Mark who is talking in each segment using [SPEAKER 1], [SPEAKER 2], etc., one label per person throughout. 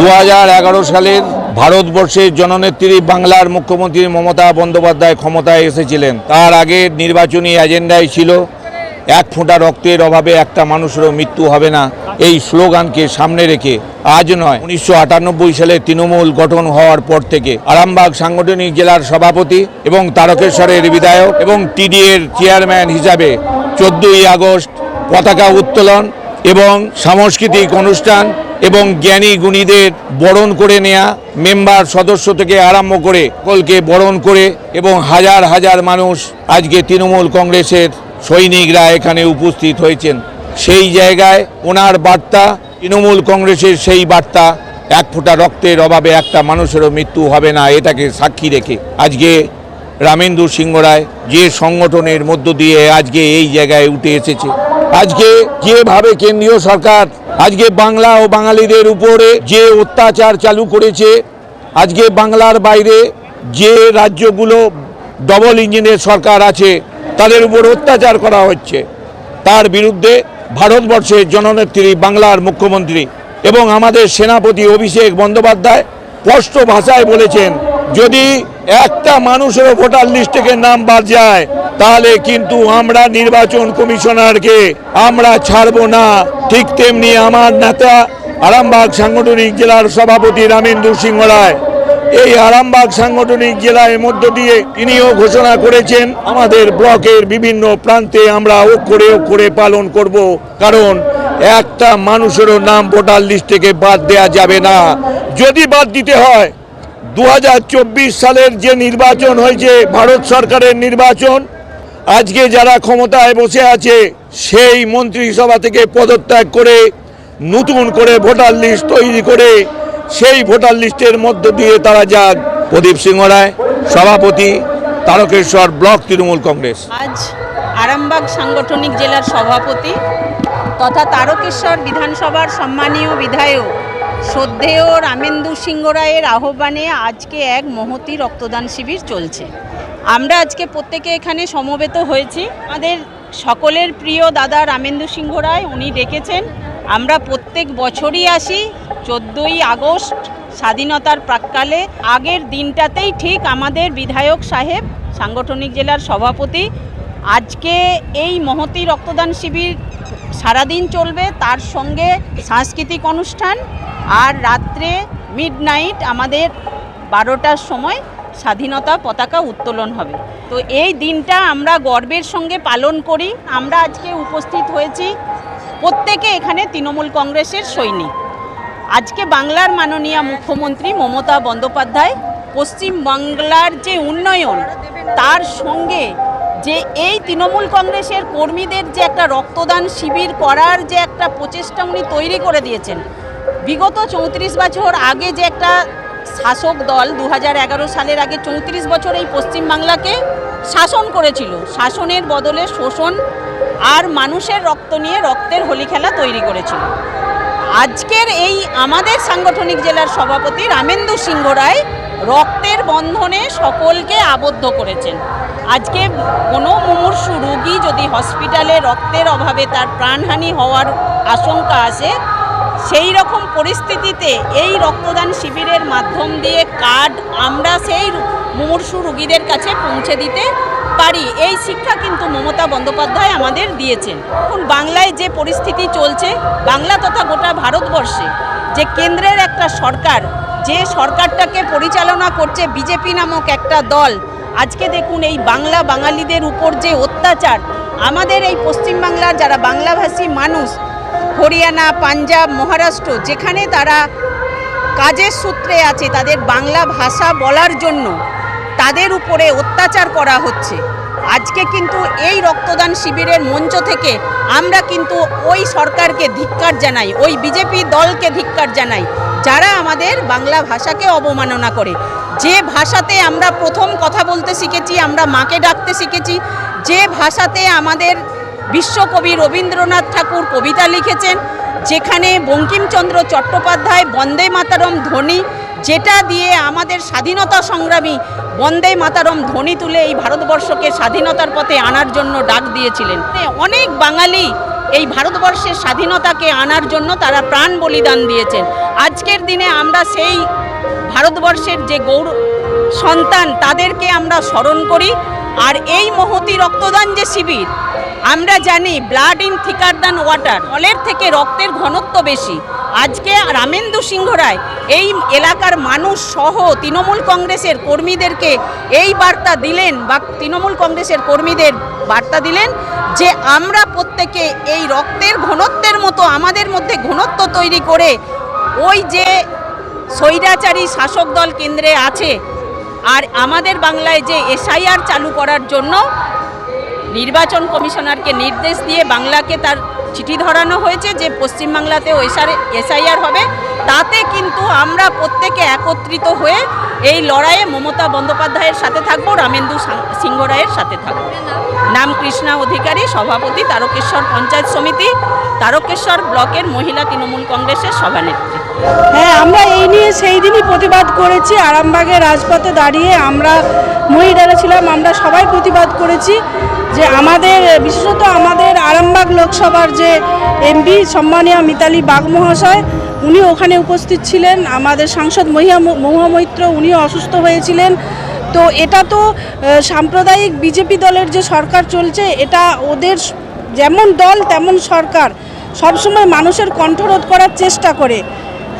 [SPEAKER 1] দু হাজার এগারো সালের ভারতবর্ষের জননেত্রী বাংলার মুখ্যমন্ত্রী মমতা বন্দ্যোপাধ্যায় ক্ষমতায় এসেছিলেন। তার আগের নির্বাচনী এজেন্ডায় ছিল, এক ফোঁটা রক্তের অভাবে একটা মানুষেরও মৃত্যু হবে না, এই স্লোগানকে সামনে রেখে। আজ নয়, উনিশশো সালে তৃণমূল গঠন হওয়ার পর থেকে আরামবাগ সাংগঠনিক জেলার সভাপতি এবং তারকেশ্বরের বিধায়ক এবং টিডি এর চেয়ারম্যান হিসাবে চোদ্দই আগস্ট পতাকা উত্তোলন এবং সাংস্কৃতিক অনুষ্ঠান এবং জ্ঞানী গুণীদের বরণ করে নেয়া, মেম্বার, সদস্য থেকে আরম্ভ করে কলকে বরণ করে এবং হাজার হাজার মানুষ আজকে তৃণমূল কংগ্রেসের সৈনিকরা এখানে উপস্থিত হয়েছেন। সেই জায়গায় ওনার বার্তা, তৃণমূল কংগ্রেসের সেই বার্তা, এক ফোঁটা রক্তের অভাবে একটা মানুষেরও মৃত্যু হবে না, এটাকে সাক্ষী রেখে আজকে রামেন্দু সিংহ রায় যে সংগঠনের মধ্য দিয়ে আজকে এই জায়গায় উঠে এসেছে। আজকে যেভাবে কেন্দ্রীয় সরকার আজকে বাংলা ও বাঙালিদের উপরে যে অত্যাচার চালু করেছে, আজকে বাংলার বাইরে যে রাজ্যগুলো ডবল ইঞ্জিনের সরকার আছে, তাদের উপর অত্যাচার করা হচ্ছে। তার বিরুদ্ধে ভারতবর্ষের জননেত্রী, বাংলার মুখ্যমন্ত্রী এবং আমাদের সেনাপতি অভিষেক বন্দ্যোপাধ্যায় স্পষ্ট ভাষায় বলেছেন যদি একটা মানুষেরও ভোটার লিস্ট থেকে নাম বাদ যায়, তাহলে কিন্তু আমরা নির্বাচন কমিশনারকে আমরা ছাড়বো না। ঠিক তেমনি আমার নেতা আরামবাগ সাংগঠনিক জেলার সভাপতি রামেন্দু সিংহ রায়, এই আরামবাগ সাংগঠনিক জেলার মধ্য দিয়ে তিনিও ঘোষণা করেছেন, আমাদের ব্লকের বিভিন্ন প্রান্তে আমরা অক্ষরে অক্ষরে পালন করব। কারণ একটা মানুষেরও নাম ভোটার লিস্ট থেকে বাদ দেয়া যাবে না। যদি বাদ দিতে হয় দু হাজার চব্বিশ সালের যে নির্বাচন হয়েছে, ভারত সরকারের নির্বাচন, আজকে যারা ক্ষমতায় বসে আছে, সেই মন্ত্রিসভা থেকে পদত্যাগ করে, নতুন করে ভোটার লিস্ট তৈরি করে, সেই ভোটার লিস্টের মধ্য দিয়ে তারা যাক। প্রদীপ সিংহ রায়, সভাপতি, তারকেশ্বর ব্লক তৃণমূল কংগ্রেস।
[SPEAKER 2] আজ আরামবাগ সাংগঠনিক জেলার সভাপতি তথা তারকেশ্বর বিধানসভার সম্মানীয় বিধায়ক শ্রদ্ধেয় রামেন্দু সিংহ রায়ের আহ্বানে আজকে এক মহতি রক্তদান শিবির চলছে। আমরা আজকে প্রত্যেকে এখানে সমবেত হয়েছি। আমাদের সকলের প্রিয় দাদা রামেন্দু সিংহ রায় উনি ডেকেছেন। আমরা প্রত্যেক বছরই আসি, চোদ্দোই আগস্ট, স্বাধীনতার প্রাককালে। আগের দিনটাতেই ঠিক আমাদের বিধায়ক সাহেব, সাংগঠনিক জেলার সভাপতি, আজকে এই মহতি রক্তদান শিবির সারাদিন চলবে। তার সঙ্গে সাংস্কৃতিক অনুষ্ঠান আর রাত্রে মিড নাইট আমাদের বারোটার সময় স্বাধীনতা পতাকা উত্তোলন হবে। তো এই দিনটা আমরা গর্বের সঙ্গে পালন করি। আমরা আজকে উপস্থিত হয়েছি প্রত্যেকে এখানে তৃণমূল কংগ্রেসের সৈনিক। আজকে বাংলার মাননীয় মুখ্যমন্ত্রী মমতা বন্দ্যোপাধ্যায় পশ্চিম বাংলার যে উন্নয়ন, তার সঙ্গে যে এই তৃণমূল কংগ্রেসের কর্মীদের যে একটা রক্তদান শিবির করার যে একটা প্রচেষ্টা উনি তৈরি করে দিয়েছেন বিগত চৌত্রিশ বছর আগে যে একটা শাসক দল দু হাজার এগারো সালের আগে চৌত্রিশ বছর এই পশ্চিমবাংলাকে শাসন করেছিল, শাসনের বদলে শোষণ আর মানুষের রক্ত নিয়ে রক্তের হোলি খেলা তৈরি করেছিল। আজকের এই আমাদের সাংগঠনিক জেলার সভাপতি রামেন্দু সিংহ রায় রক্তের বন্ধনে সকলকে আবদ্ধ করেছেন। আজকে কোনো মুমূর্ষু রোগী যদি হসপিটালে রক্তের অভাবে তার প্রাণহানি হওয়ার আশঙ্কা আসে সেই রকম পরিস্থিতিতে এই রক্তদান শিবিরের মাধ্যম দিয়ে কার্ড আমরা সেই মুমূর্ষু রুগীদের কাছে পৌঁছে দিতে পারি। এই শিক্ষা কিন্তু মমতা বন্দ্যোপাধ্যায় আমাদের দিয়েছেন। এখন বাংলায় যে পরিস্থিতি চলছে, বাংলা তথা গোটা ভারতবর্ষে যে কেন্দ্রের একটা সরকার, যে সরকারটাকে পরিচালনা করছে বিজেপি নামক একটা দল, আজকে দেখুন এই বাংলা বাঙালিদের উপর যে অত্যাচার, আমাদের এই পশ্চিমবাংলার যারা বাংলাভাষী মানুষ হরিয়ানা, পাঞ্জাব, মহারাষ্ট্র, যেখানে তারা কাজের সূত্রে আছে তাদের বাংলা ভাষা বলার জন্য, তাদের উপরে অত্যাচার করা হচ্ছে। আজকে কিন্তু এই রক্তদান শিবিরের মঞ্চ থেকে আমরা কিন্তু ওই সরকারকে ধিক্কার জানাই, ওই বিজেপি দলকে ধিক্কার জানাই, যারা আমাদের বাংলা ভাষাকে অবমাননা করে। যে ভাষাতে আমরা প্রথম কথা বলতে শিখেছি, আমরা মাকে ডাকতে শিখেছি, যে ভাষাতে আমাদের বিশ্বকবি রবীন্দ্রনাথ ঠাকুর কবিতা লিখেছেন, যেখানে বঙ্কিমচন্দ্র চট্টোপাধ্যায় বন্দে মাতারম ধ্বনি, যেটা দিয়ে আমাদের স্বাধীনতা সংগ্রামী বন্দে মাতারম ধ্বনি তুলে এই ভারতবর্ষকে স্বাধীনতার পথে আনার জন্য ডাক দিয়েছিলেন। অনেক বাঙালি এই ভারতবর্ষের স্বাধীনতাকে আনার জন্য তারা প্রাণ বলিদান দিয়েছেন। আজকের দিনে আমরা সেই ভারতবর্ষের যে গৌর সন্তান, তাদেরকে আমরা স্মরণ করি। আর এই মহতি রক্তদান যে শিবির, আমরা জানি blood in thicker than water জলের থেকে রক্তের ঘনত্ব বেশি। আজকে রামেন্দু সিংহ রায় এই এলাকার মানুষ সহ তৃণমূল কংগ্রেসের কর্মীদেরকে এই বার্তা দিলেন বা তৃণমূল কংগ্রেসের কর্মীদের বার্তা দিলেন যে আমরা প্রত্যেকে এই রক্তের ঘনত্বের মতো, আমাদের মধ্যে ঘনত্ব তৈরি করে ওই যে স্বৈরাচারী শাসক দল কেন্দ্রে আছে আর আমাদের বাংলায় যে এসআইআর চালু করার জন্য নির্বাচন কমিশনারকে নির্দেশ দিয়ে বাংলাকে তার চিঠি ধরানো হয়েছে যে পশ্চিমবাংলাতেও এসআর এসআইআর হবে। তাতে কিন্তু আমরা প্রত্যেকে একত্রিত হয়ে এই লড়াইয়ে মমতা বন্দ্যোপাধ্যায়ের সাথে থাকব, রামেন্দু সিংহ রায়ের সাথে থাকব। নাম কৃষ্ণা অধিকারী, সভাপতি, তারকেশ্বর পঞ্চায়েত সমিতি, তারকেশ্বর ব্লকের মহিলা তৃণমূল কংগ্রেসের সভানেত্রী।
[SPEAKER 3] হ্যাঁ আমরা এই নিয়ে সেই দিনই প্রতিবাদ করেছি আরামবাগের রাজপথে দাঁড়িয়ে আমরা মহিলারা ছিলাম, আমরা সবাই প্রতিবাদ করেছি যে আমাদের, বিশেষত আমাদের আরামবাগ লোকসভার যে এমপি সম্মানীয় মিতালি বাগ মহাশয়, উনি ওখানে উপস্থিত ছিলেন, আমাদের সাংসদ মহিয়া মহুয়া মৈত্র উনিও অসুস্থ হয়েছিলেন। তো এটা তো সাম্প্রদায়িক বিজেপি দলের যে সরকার চলছে, এটা ওদের যেমন দল তেমন সরকার। সবসময় মানুষের কণ্ঠরোধ করার চেষ্টা করে।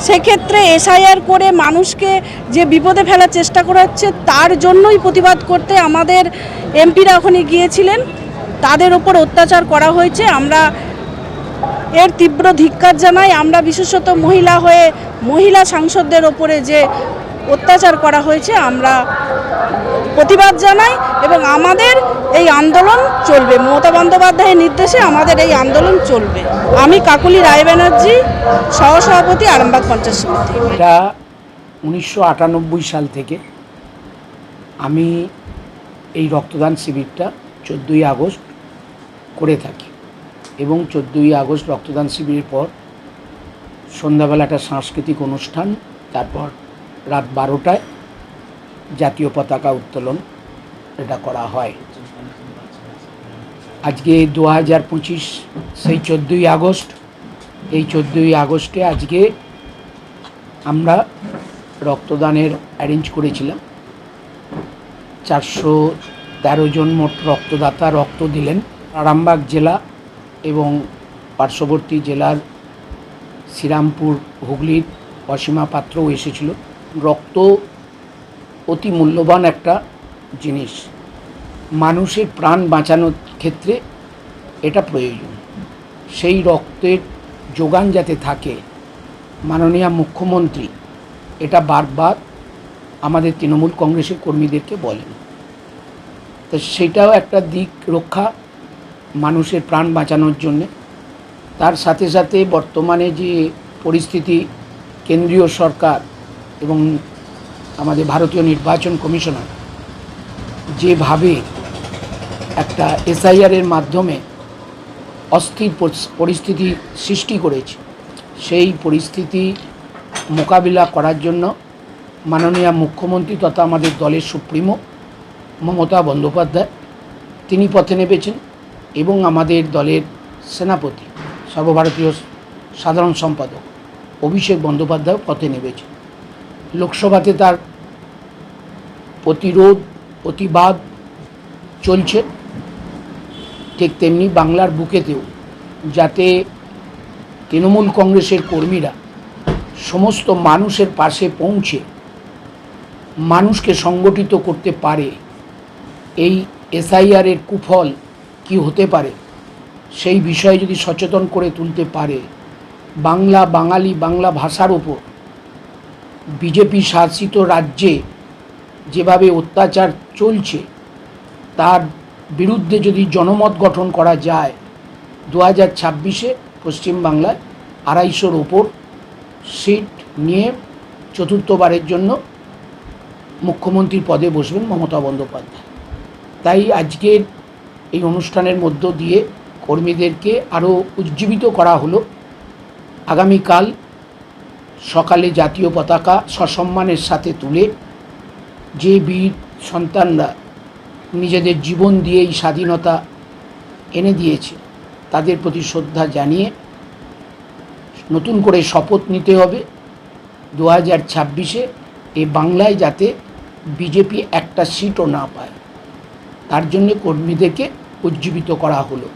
[SPEAKER 3] সেক্ষেত্রে এসআইআর করে মানুষকে যে বিপদে ফেলার চেষ্টা করা হচ্ছে, তার জন্যই প্রতিবাদ করতে আমাদের এমপিরা ওখানে গিয়েছিলেন। তাদের ওপর অত্যাচার করা হয়েছে। আমরা এর তীব্র ধিক্কার জানাই। আমরা বিশেষত মহিলা হয়ে মহিলা সাংসদদের ওপরে যে অত্যাচার করা হয়েছে, আমরা প্রতিবাদ জানাই এবং আমাদের এই আন্দোলন চলবে। মমতা বন্দ্যোপাধ্যায়ের নির্দেশে আমাদের এই আন্দোলন চলবে। আমি কাকুলি রায় ব্যানার্জি, সহসভাপতি, আরামবাগ পঞ্চায়েত সমিতি।
[SPEAKER 4] এটা উনিশশো আটানব্বই সাল থেকে আমি এই রক্তদান শিবিরটা চোদ্দোই আগস্ট করে থাকি এবং চোদ্দোই আগস্ট রক্তদান শিবিরের পর সন্ধ্যাবেলা একটা সাংস্কৃতিক অনুষ্ঠান, তারপর রাত বারোটায় জাতীয় পতাকা উত্তোলন এটা করা হয়। আজকে দু হাজার পঁচিশ, সেই চোদ্দোই আগস্ট, এই চোদ্দোই আগস্টে আজকে আমরা রক্তদানের অ্যারেঞ্জ করেছিলাম। চারশো তেরো জন মোট রক্তদাতা রক্ত দিলেন। আরামবাগ জেলা এবং পার্শ্ববর্তী জেলার শ্রীরামপুর, হুগলির অসীমা পাত্রও এসেছিল। রক্ত অতি মূল্যবান একটা জিনিস। মানুষের প্রাণ বাঁচানোর ক্ষেত্রে এটা প্রয়োজন। সেই রক্তের যোগান যাতে থাকে, মাননীয় মুখ্যমন্ত্রী এটা বারবার আমাদের তৃণমূল কংগ্রেসের কর্মীদেরকে বলেন। তো সেটাও একটা দিক রক্ষা মানুষের প্রাণ বাঁচানোর জন্যে। তার সাথে সাথে বর্তমানে যে পরিস্থিতি, কেন্দ্রীয় সরকার এবং আমাদের ভারতীয় নির্বাচন কমিশনার, যেভাবে একটা এসআইআরের মাধ্যমে অস্থির পরিস্থিতি সৃষ্টি করেছে, সেই পরিস্থিতি মোকাবিলা করার জন্য মাননীয় মুখ্যমন্ত্রী তথা আমাদের দলের সুপ্রিমো মমতা বন্দ্যোপাধ্যায়, তিনি পথে নেমেছেন এবং আমাদের দলের সেনাপতি, সর্বভারতীয় সাধারণ সম্পাদক অভিষেক বন্দ্যোপাধ্যায় পথে নেমেছেন। লোকসভাতে তার প্রতিরোধ, প্রতিবাদ চলছে, ঠিক তেমনি বাংলার বুকেতেও, যাতে তৃণমূল কংগ্রেসের কর্মীরা সমস্ত মানুষের পাশে পৌঁছে মানুষকে সংগঠিত করতে পারে, এই এসআইআরের কুফল কি হতে পারে, সেই বিষয়ে যদি সচেতন করে তুলতে পারে, বাংলা বাঙালি বাংলা ভাষার ওপর বিজেপি শাসিত রাজ্যে যেভাবে অত্যাচার চলছে, তার বিরুদ্ধে যদি জনমত গঠন করা যায় দু হাজার ছাব্বিশে পশ্চিমবাংলায় আড়াইশোর ওপর সিট নিয়ে চতুর্থবারের জন্য মুখ্যমন্ত্রীর পদে বসবেন মমতা বন্দ্যোপাধ্যায়। তাই আজকের এই অনুষ্ঠানের মধ্য দিয়ে কর্মীদেরকে আরও উজ্জীবিত করা হলো। আগামীকাল সকালে জাতীয় পতাকা সসম্মানের সাথে তুলে যে বীর সন্তানরা নিজেদের জীবন দিয়ে এই স্বাধীনতা এনে দিয়েছে, তাদের প্রতি শ্রদ্ধা জানিয়ে নতুন করে শপথ নিতে হবে দু হাজার ছাব্বিশে এ বাংলায় যাতে বিজেপি একটা সিটও না পায়। তার জন্যে কর্মীদেরকে উজ্জীবিত করা হলো।